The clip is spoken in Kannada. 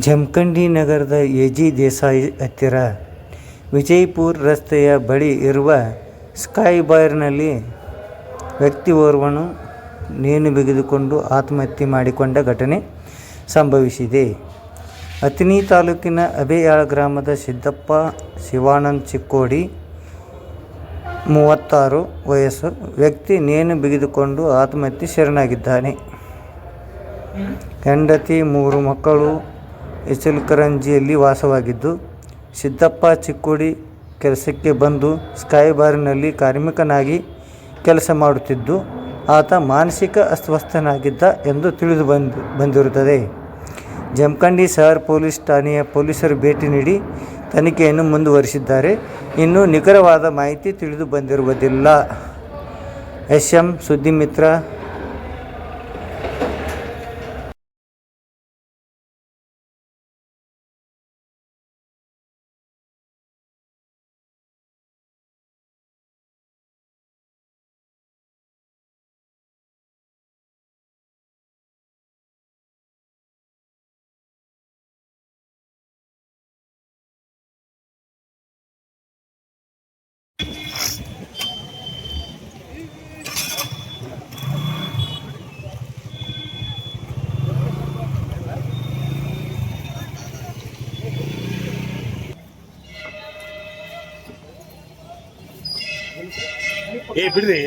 ಜಮಖಂಡಿ ನಗರದ ಎ ಜಿ ದೇಸಾಯಿ ಹತ್ತಿರ ವಿಜಯಪುರ ರಸ್ತೆಯ ಬಳಿ ಇರುವ ಸ್ಕೈ ಬಾರ್ನಲ್ಲಿ ವ್ಯಕ್ತಿಯೋರ್ವನು ನೇಣು ಬಿಗಿದುಕೊಂಡು ಆತ್ಮಹತ್ಯೆ ಮಾಡಿಕೊಂಡ ಘಟನೆ ಸಂಭವಿಸಿದೆ. ಅಥಣಿ ತಾಲೂಕಿನ ಅಬೆಯಾಳ ಗ್ರಾಮದ ಸಿದ್ದಪ್ಪ ಶಿವಾನಂದ್ ಚಿಕ್ಕೋಡಿ, ಮೂವತ್ತಾರು ವಯಸ್ಸು ವ್ಯಕ್ತಿ ನೇಣು ಬಿಗಿದುಕೊಂಡು ಆತ್ಮಹತ್ಯೆ ಶರಣಾಗಿದ್ದಾನೆ. ಹೆಂಡತಿ, ಮೂರು ಮಕ್ಕಳು ಇಚಲಕರಂಜಿಯಲ್ಲಿ ವಾಸವಾಗಿದ್ದು, ಸಿದ್ದಪ್ಪ ಚಿಕ್ಕೋಡಿ ಕೆಲಸಕ್ಕೆ ಬಂದು ಸ್ಕೈ ಬಾರ್ನಲ್ಲಿ ಕಾರ್ಮಿಕನಾಗಿ ಕೆಲಸ ಮಾಡುತ್ತಿದ್ದು, ಆತ ಮಾನಸಿಕ ಅಸ್ವಸ್ಥನಾಗಿದ್ದ ಎಂದು ತಿಳಿದು ಬಂದು, ಬಂದಿರುತ್ತದೆ. ಜಮಖಂಡಿ ಸಹರ್ ಪೊಲೀಸ್ ಠಾಣೆಯ ಪೊಲೀಸರು ಭೇಟಿ ನೀಡಿ ತನಿಖೆಯನ್ನು ಮುಂದುವರಿಸಿದ್ದಾರೆ. ಇನ್ನೂ ನಿಖರವಾದ ಮಾಹಿತಿ ತಿಳಿದು ಬಂದಿರುವುದಿಲ್ಲ. ಎಸ್ ಎಂ ಸುದ್ದಿಮಿತ್ರ ಏ ಬಿಡ್ರಿ.